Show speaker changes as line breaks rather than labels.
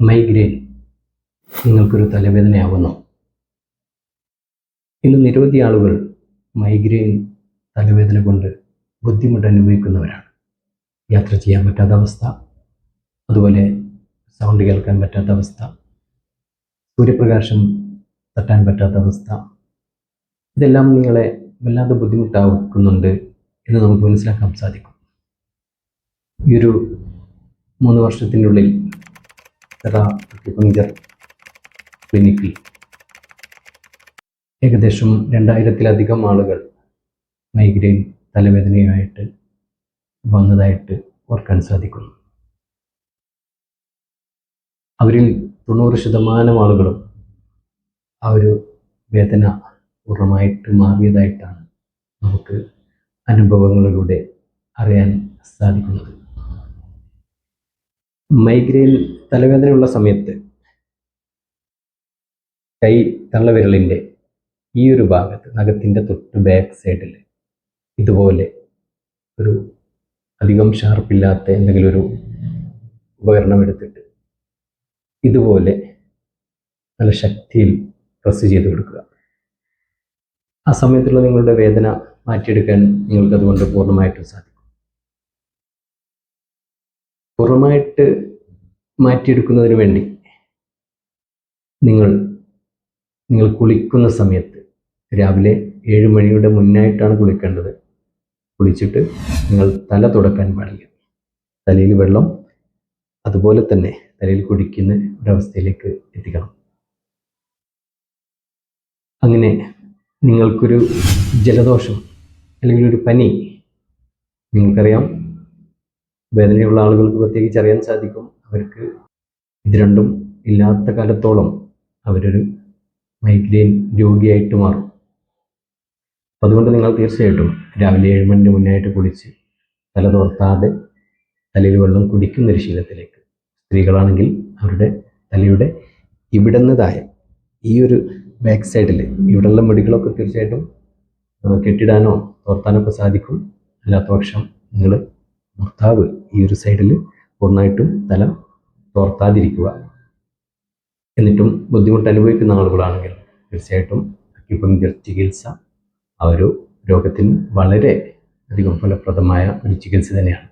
Migraine നിങ്ങൾക്കൊരു തലവേദനയാവുന്നു. ഇന്ന് നിരവധി ആളുകൾ മൈഗ്രെയിൻ തലവേദന കൊണ്ട് ബുദ്ധിമുട്ട് അനുഭവിക്കുന്നവരാണ് യാത്ര ചെയ്യാൻ പറ്റാത്ത അവസ്ഥ അതുപോലെ സൗണ്ട് കേൾക്കാൻ പറ്റാത്ത അവസ്ഥ സൂര്യപ്രകാശം തട്ടാൻ പറ്റാത്ത അവസ്ഥ. ഇതെല്ലാം നിങ്ങളെ വല്ലാതെ ബുദ്ധിമുട്ടാക്കുന്നുണ്ട് എന്ന് നമുക്ക് മനസ്സിലാക്കാൻ സാധിക്കും. ഈ ഒരു മൂന്ന് വർഷത്തിനുള്ളിൽ തെറ അക്യുപങ്ചർ ക്ലിനിക്കിൽ ഏകദേശം രണ്ടായിരത്തിലധികം ആളുകൾ മൈഗ്രെയിൻ തലവേദനയുമായിട്ട് വന്നതായിട്ട് ഓർക്കാൻ സാധിക്കുന്നു. അവരിൽ തൊണ്ണൂറ് ശതമാനം ആളുകളും ആ ഒരു വേദന പൂർണമായിട്ട് മാറിയതായിട്ടാണ് നമുക്ക് അനുഭവങ്ങളിലൂടെ അറിയാൻ സാധിക്കുന്നത്. മൈഗ്രെയിൻ തലവേദനയുള്ള സമയത്ത് കൈ തള്ളവിരലിന്റെ ഈ ഒരു ഭാഗത്ത് നഖത്തിന്റെ തൊട്ട് ബാക്ക് സൈഡിൽ ഇതുപോലെ ഒരു അധികം ഷാർപ്പില്ലാത്ത എന്തെങ്കിലും ഒരു ഉപകരണം എടുത്തിട്ട് ഇതുപോലെ നല്ല ശക്തിയിൽ പ്രസ് ചെയ്ത് കൊടുക്കുക. ആ സമയത്തുള്ള നിങ്ങളുടെ വേദന മാറ്റിയെടുക്കാൻ നിങ്ങൾക്ക് അതുകൊണ്ട് പൂർണമായിട്ടും സാധിക്കും. പൂർണമായിട്ട് മാറ്റിയെടുക്കുന്നതിന് വേണ്ടി നിങ്ങൾ നിങ്ങൾ കുളിക്കുന്ന സമയത്ത് രാവിലെ ഏഴ് മണിയുടെ മുന്നായിട്ടാണ് കുളിക്കേണ്ടത്. കുളിച്ചിട്ട് നിങ്ങൾ തല തുടക്കാൻ പാടില്ല. തലയിൽ വെള്ളം അതുപോലെ തന്നെ തലയിൽ കുടിക്കുന്ന ഒരവസ്ഥയിലേക്ക് എത്തിക്കണം. അങ്ങനെ നിങ്ങൾക്കൊരു ജലദോഷം അല്ലെങ്കിൽ ഒരു പനി നിങ്ങൾക്കറിയാം വേദനയുള്ള ആളുകൾക്ക് പ്രത്യേകിച്ച് അറിയാൻ സാധിക്കും. അവർക്ക് ഇത് രണ്ടും ഇല്ലാത്ത കാലത്തോളം അവരൊരു മൈഗ്രെയിൻ രോഗിയായിട്ട് മാറും. അപ്പം അതുകൊണ്ട് നിങ്ങൾ തീർച്ചയായിട്ടും രാവിലെ ഏഴ് മണിന് മുന്നായിട്ട് കുളിച്ച് തല തോർത്താതെ തലയിൽ വെള്ളം കുടിക്കുന്ന ഒരു ശീലത്തിലേക്ക്. സ്ത്രീകളാണെങ്കിൽ അവരുടെ തലയുടെ ഇവിടുന്നതായ ഈ ഒരു ബാക്ക് സൈഡിൽ ഇവിടെയുള്ള മെഡികളൊക്കെ തീർച്ചയായിട്ടും കെട്ടിടാനോ തോർത്താനോ ഒക്കെ സാധിക്കും. അല്ലാത്ത പക്ഷം നിങ്ങൾ ഭർത്താവ് ഈ ഒരു സൈഡിൽ പൂർണമായിട്ടും തല തോർത്താതിരിക്കുക. എന്നിട്ടും ബുദ്ധിമുട്ട് അനുഭവിക്കുന്ന ആളുകളാണെങ്കിൽ തീർച്ചയായിട്ടും അക്യുപങ്ചർ ചികിത്സ ആ ഒരു രോഗത്തിന് വളരെ അധികം ഫലപ്രദമായ ഒരു ചികിത്സ തന്നെയാണ്.